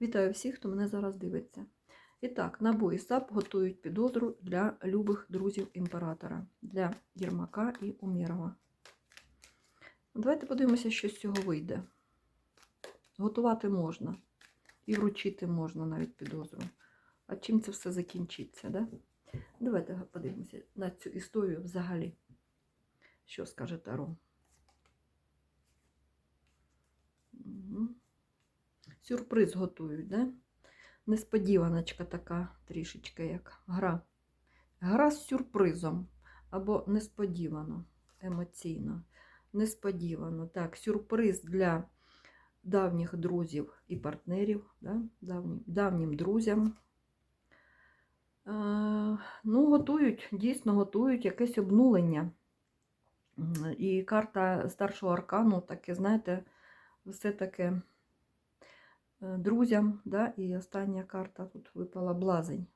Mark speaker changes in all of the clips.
Speaker 1: Вітаю всіх, хто мене зараз дивиться. І так, НАБУ і САП готують підозру для любих друзів імператора, для Єрмака і Умєрова. Давайте подивимося, що з цього вийде. Готувати можна і вручити можна навіть підозру. А чим це все закінчиться? Да? Давайте подивимося на цю історію взагалі. Що скаже Таро. Сюрприз готують, да? Несподіваночка така трішечки як гра. Гра з сюрпризом або несподівано, емоційно. Несподівано. Так, сюрприз для давніх друзів і партнерів, да? давнім, давнім друзям. Ну, готують, дійсно готують якесь обнулення. І карта старшого аркану, таке, знаєте, все таке друзям, да? і остання карта тут випала блазень.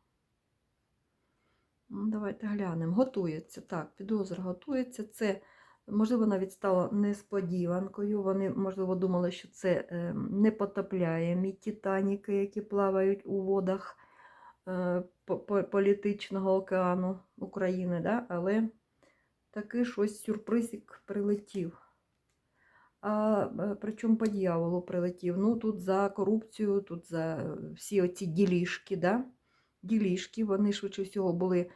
Speaker 1: Ну, Давайте глянемо. Готується. Так, підозра готується. Це, можливо, навіть стало несподіванкою. Вони, можливо, думали, що це е, непотопляємі титаніки, які плавають у водах е, по- по- політичного океану України, да? але такий щось сюрпризик прилетів. А причому по дьяволу прилетів. Ну, тут за корупцію, тут за е, всі оці ділішки, да? ділішки, вони швидше всього були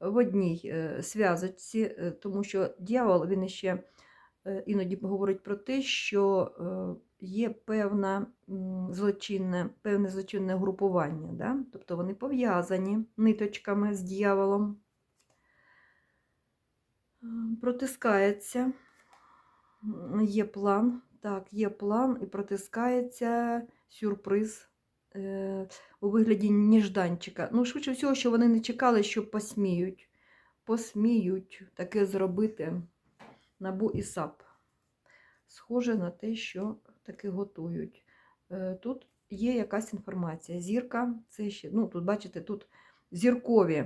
Speaker 1: в одній е, зв'язочці, е, тому що дьявол, він ще іноді говорить про те, що є певна злочинне, певне злочинне групування. Да? Тобто вони пов'язані ниточками з дьяволом. Е, Протискається. Є план. Так, є план і протискається сюрприз е, у вигляді ніжданчика. Ну, швидше всього, що вони не чекали, що посміють. Посміють таке зробити набу і САП. Схоже на те, що таки готують. Е, Тут є якась інформація. Зірка, це ще, ну, тут, бачите, тут зіркові,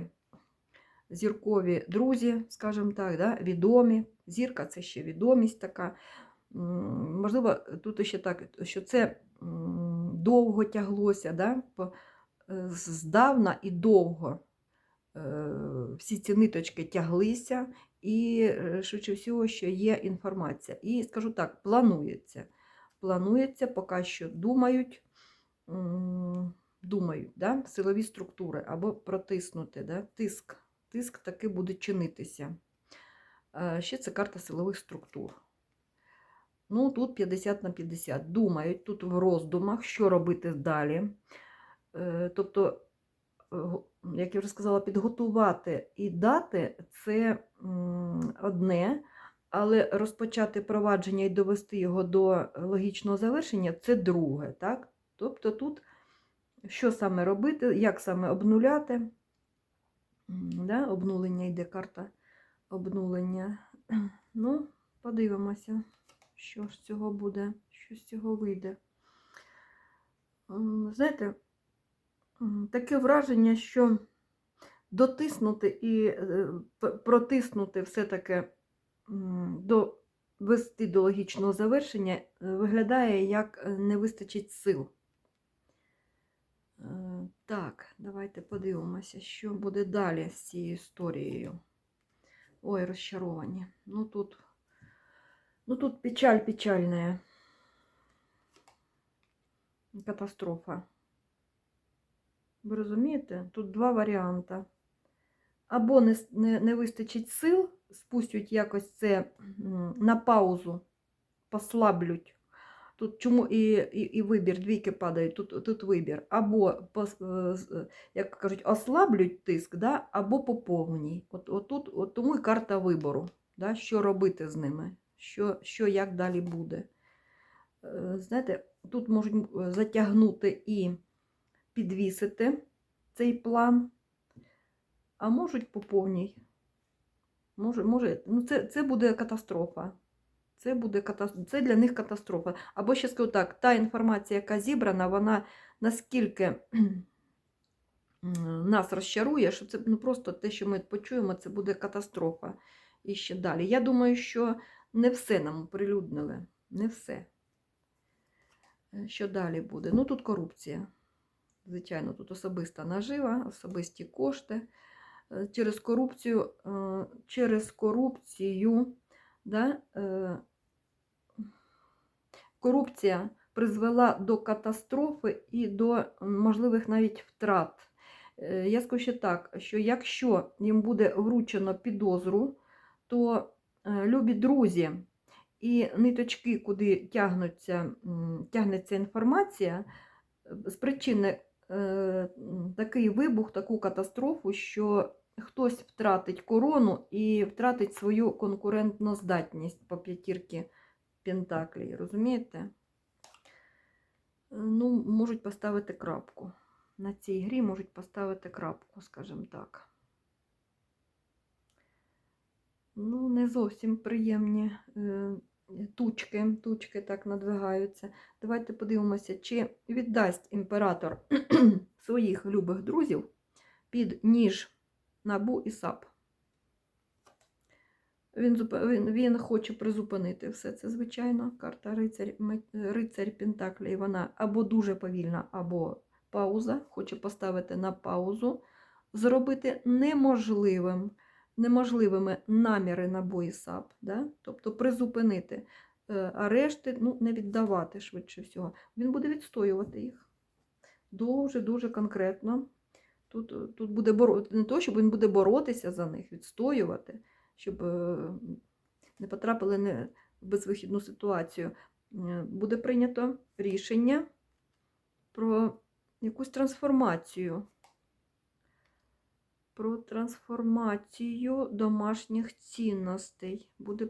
Speaker 1: зіркові друзі, скажімо так, да, відомі. Зірка це ще відомість така. Можливо, тут ще так, що це довго тяглося, да? е, здавна і довго е, всі ці ниточки тяглися, і е, швидше всього, що є інформація. І скажу так, планується. Планується, поки що думають, думають, да? силові структури або протиснути, да? тиск. Тиск таки буде чинитися. Е, Ще це карта силових структур. Ну, тут 50 на 50. Думають, тут в роздумах, що робити далі. Е, Тобто, е, як я вже сказала, підготувати і дати це одне, але розпочати провадження і довести його до логічного завершення це друге. Так? Тобто тут що саме робити, як саме обнуляти. Да? Обнулення йде карта обнулення. Ну, подивимося, що з цього буде, що з цього вийде. Знаєте, таке враження, що дотиснути і е, протиснути все-таки до вести до логічного завершення е, виглядає, як е, не вистачить сил. Так, давайте подивимося, що буде далі з цією історією. Ой, розчаровані. Ну тут, ну тут печаль печальная. Катастрофа. Ви розумієте? Тут два варіанти. Або не, не, не вистачить сил, спустять якось це на паузу, послаблють. Тут чому і, і, і вибір, двійки падають, тут, тут вибір. Або, е, з- е, як кажуть, ослаблють тиск, да? або поповній. От, от, тут, от тому і карта вибору, да? що робити з ними, що, що як далі буде. Е, Знаєте, тут можуть затягнути і підвісити цей план, а можуть по повній. Може, може, ну це, це буде катастрофа. Це буде катас- це для них катастрофа. Або ще скажу так, та інформація, яка зібрана, вона наскільки нас розчарує, що це ну, просто те, що ми почуємо, це буде катастрофа. І ще далі. Я думаю, що не все нам оприлюднили. Не все. Е, Що далі буде? Ну, тут корупція. Звичайно, тут особиста нажива, особисті кошти. Е, Через корупцію, е, через корупцію, да, корупція призвела до катастрофи і до можливих навіть втрат. Е, Я скажу ще так, що якщо їм буде вручено підозру, то е, любі друзі і ниточки, куди тягнуться, тягнеться інформація, е, спричини е, такий вибух, таку катастрофу, що хтось втратить корону і втратить свою конкурентну здатність по п'ятірки Пентаклей. Розумієте? Ну, можуть поставити крапку. На цій грі можуть поставити крапку, скажімо так. Ну, не зовсім приємні е, тучки, тучки так надвигаються. Давайте подивимося, чи віддасть імператор своїх любих друзів під ніж набу і сап. Він, він, хоче призупинити все це, звичайно. Карта рицарь, рицарь Пентаклей, вона або дуже повільна, або пауза. Хоче поставити на паузу, зробити неможливим, неможливими наміри на боїсап, да? тобто призупинити е, арешти, ну, не віддавати швидше всього. Він буде відстоювати їх. Дуже-дуже конкретно. Тут, тут буде боро... не то, щоб він буде боротися за них, відстоювати, щоб е, не потрапили в безвихідну ситуацію. Е, Буде прийнято рішення про якусь трансформацію. Про трансформацію домашніх цінностей. Буде...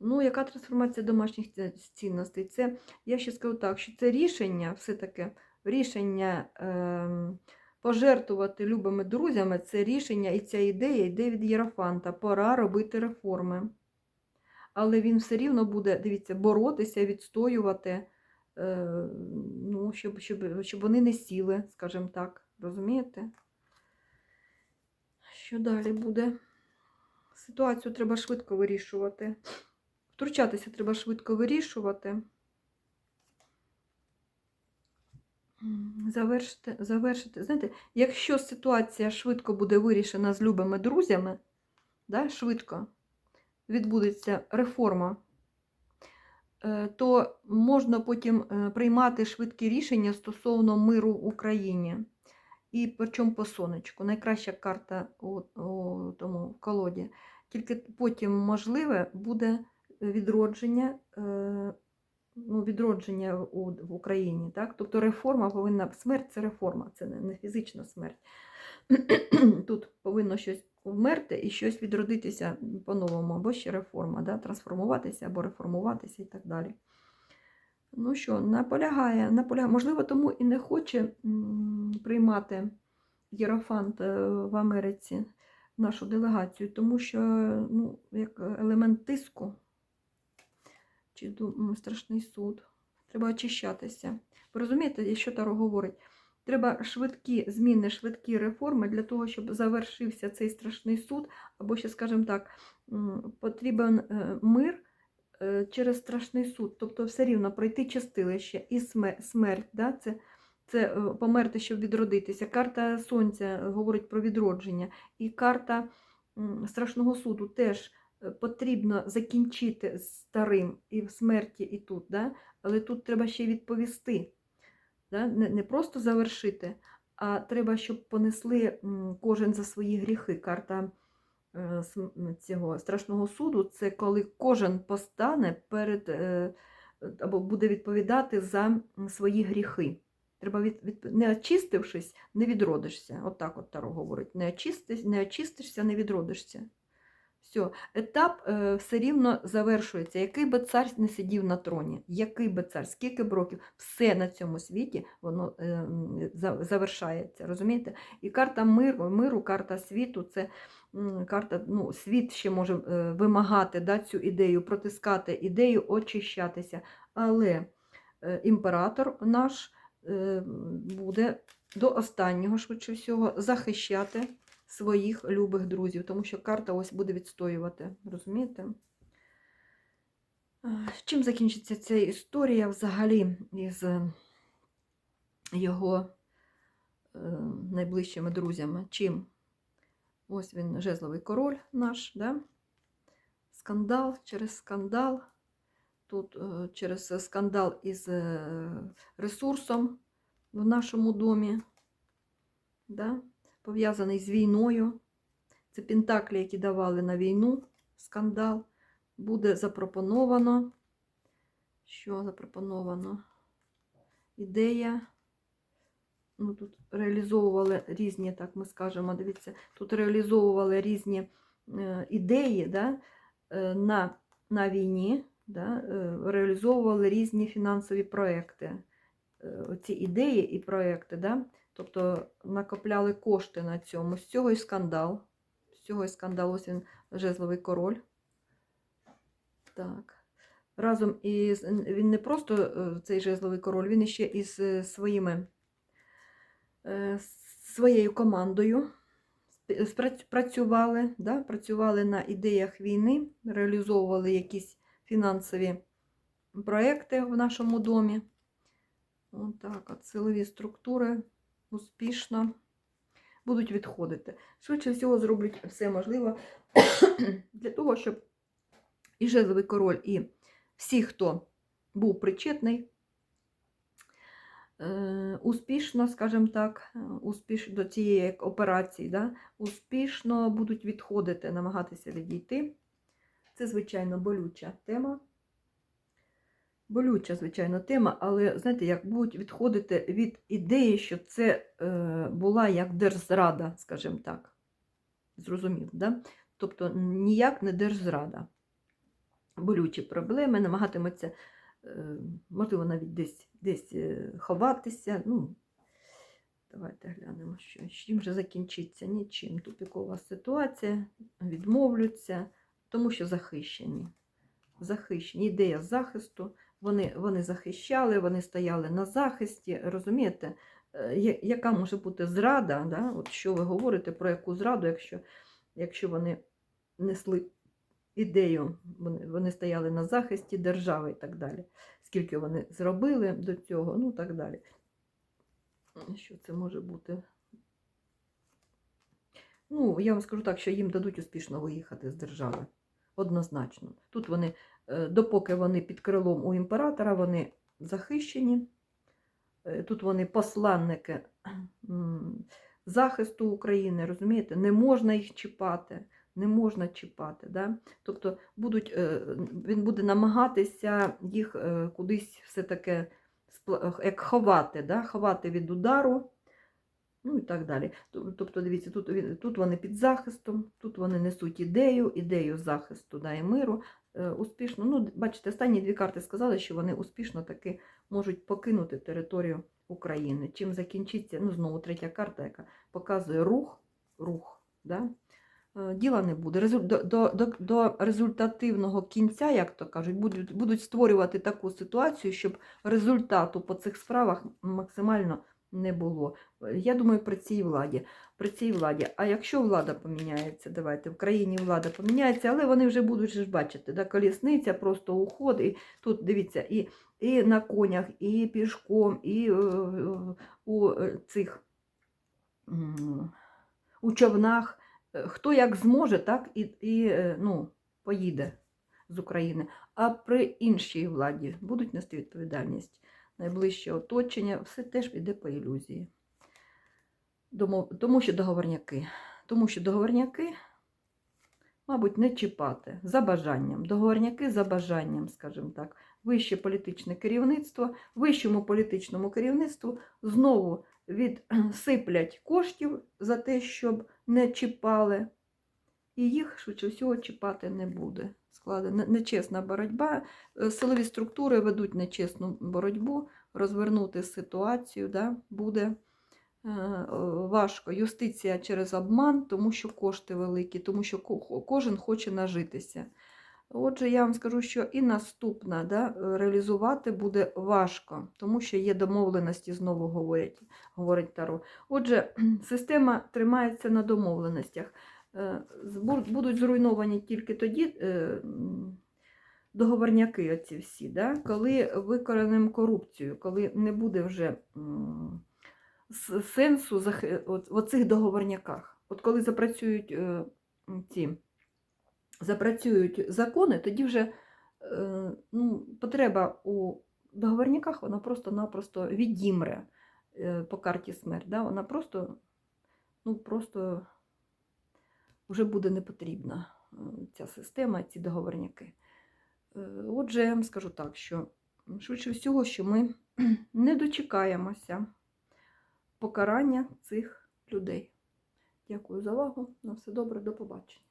Speaker 1: Ну, яка трансформація домашніх цінностей? Це, я ще скажу так, що це рішення, все-таки рішення ем, пожертвувати любими друзями, це рішення і ця ідея йде від Єрофанта. Пора робити реформи. Але він все рівно буде, дивіться, боротися, відстоювати, е, ну, щоб, щоб, щоб вони не сіли, скажімо так. Розумієте? Що далі буде? Ситуацію треба швидко вирішувати. Втручатися треба швидко вирішувати. Завершити, завершити. Знаєте, якщо ситуація швидко буде вирішена з любими друзями, да, швидко відбудеться реформа, е, то можна потім е, приймати швидкі рішення стосовно миру в Україні. І причому по сонечку. Найкраща карта у, у тому колоді. Тільки потім можливе буде відродження, е, ну, відродження у, в Україні. Так? Тобто реформа повинна. Смерть це реформа, це не, не фізична смерть. Тут повинно щось вмерти і щось відродитися по-новому, або ще реформа, да? трансформуватися або реформуватися і так далі. Ну що, наполягає, наполягає, можливо, тому і не хоче приймати Єрофант е, в Америці нашу делегацію, тому що ну, як елемент тиску чи страшний суд. Треба очищатися. Ви розумієте, що Таро говорить? Треба швидкі зміни, швидкі реформи для того, щоб завершився цей страшний суд, або ще, скажімо так, потрібен е, мир е, через страшний суд. Тобто все рівно пройти чистилище і смерть. Да? Це, це е, померти, щоб відродитися. Карта Сонця говорить про відродження. І карта страшного суду теж потрібно закінчити старим і в смерті, і тут. Да? Але тут треба ще відповісти. Да? Не, не просто завершити, а треба, щоб понесли кожен за свої гріхи. Карта е, цього страшного суду це коли кожен постане перед е, або буде відповідати за свої гріхи. Треба від, від, не очистившись, не відродишся. От так от Таро говорить. Не, очистиш, не очистишся, не відродишся. Все, етап е, все рівно завершується. Який би цар не сидів на троні, який би цар, скільки б років, все на цьому світі воно е, завершається. Розумієте? І карта миру, миру, карта світу це карта, ну, світ ще може е, вимагати да, цю ідею, протискати ідею, очищатися. Але імператор наш буде до останнього, швидше всього, захищати своїх любих друзів, тому що карта ось буде відстоювати. Розумієте? Чим закінчиться ця історія взагалі із е, його е, найближчими друзями. Чим? Ось він, жезловий король наш, да? скандал через скандал. Тут е, через скандал із ресурсом в нашому домі, да? Пов'язаний з війною. Це пентаклі, які давали на війну, скандал. Буде запропоновано. Що запропоновано? Ідея. Ну, тут реалізовували різні, так ми скажемо, дивіться, тут реалізовували різні е, ідеї да, е, на, на війні, да, е, реалізовували різні фінансові проекти. Оці ідеї і проекти, да, тобто накопляли кошти на цьому. З цього і скандал. З цього і скандал, ось він жезловий король. Так. Разом із він не просто е, цей жезловий король, він іще із е, своїми е, своєю командою працювали, да, працювали на ідеях війни, реалізовували якісь фінансові проекти в нашому домі. Отак, от силові структури успішно будуть відходити. Швидше всього зроблять все можливе для того, щоб і жезловий король, і всі, хто був причетний, е, успішно, скажімо так, е, успіш, до цієї операції, да, успішно будуть відходити, намагатися відійти. Це, звичайно, болюча тема. Болюча, звичайно, тема, але знаєте, як будуть відходити від ідеї, що це е, була як держзрада, скажімо так. Зрозумів, да? Тобто ніяк не держзрада. Болючі проблеми, намагатиметься, е, можливо, навіть десь, десь е, ховатися. Ну, давайте глянемо, що чим же закінчиться нічим. Тупікова ситуація, відмовляться, тому що захищені. Захищені. Ідея захисту. Вони, вони захищали, вони стояли на захисті. Розумієте, Е, яка може бути зрада? Да? От що ви говорите про яку зраду, якщо, якщо вони несли ідею, вони, вони стояли на захисті держави і так далі. Скільки вони зробили до цього, ну так далі. Що це може бути? Ну, я вам скажу так, що їм дадуть успішно виїхати з держави. Однозначно. Тут вони, допоки вони під крилом у імператора, вони захищені. Е, Тут вони посланники захисту України, розумієте, не можна їх чіпати, не можна чіпати. Да? Тобто будуть, е, він буде намагатися їх е, кудись все-таки як ховати, да? ховати від удару, ну і так далі. Тобто, дивіться, тут, тут вони під захистом, тут вони несуть ідею, ідею захисту да, і миру. Е, Успішно, ну, бачите, останні дві карти сказали, що вони успішно таки можуть покинути територію України. Чим закінчиться, ну знову третя карта, яка показує рух, рух, да? Е, діла не буде. До, до, до, до результативного кінця, як то кажуть, будуть, будуть створювати таку ситуацію, щоб результату по цих справах максимально не було. Е, Я думаю, при цій владі. При цій владі. А якщо влада поміняється, давайте в країні влада поміняється, але вони вже будуть ж бачити, да, колісниця, просто уход. І тут дивіться, і, і на конях, і пішком, і е, е, у цих у човнах. Хто як зможе, так і, і ну, поїде з України. А при іншій владі будуть нести відповідальність. Найближче оточення, все теж піде по ілюзії. Тому що договорняки. Тому що договорняки, мабуть, не чіпати за бажанням. Договорняки за бажанням, скажімо так. Вище політичне керівництво, вищому політичному керівництву знову відсиплять коштів за те, щоб не чіпали, і їх швидше всього чіпати не буде. Складена нечесна боротьба. Е, Силові структури ведуть нечесну боротьбу, розвернути ситуацію да, буде е, важко. Юстиція через обман, тому що кошти великі, тому що кожен хоче нажитися. Отже, я вам скажу, що і наступна да, реалізувати буде важко, тому що є домовленості, знову говорять, говорить Таро. Отже, система тримається на домовленостях. Е, Будуть зруйновані тільки тоді е, договорняки оці всі, да, коли викоренимо корупцію, коли не буде вже сенсу в оцих договорняках. От коли запрацюють е, ці запрацюють закони, тоді вже ну, потреба у договорняках вона просто-напросто відімре по карті смерть. Да? Вона просто, ну, просто вже буде не потрібна е, ця система, ці договорняки. Е, Отже, я вам скажу так, що швидше всього, що ми не дочекаємося покарання цих людей. Дякую за увагу. На все добре, до побачення.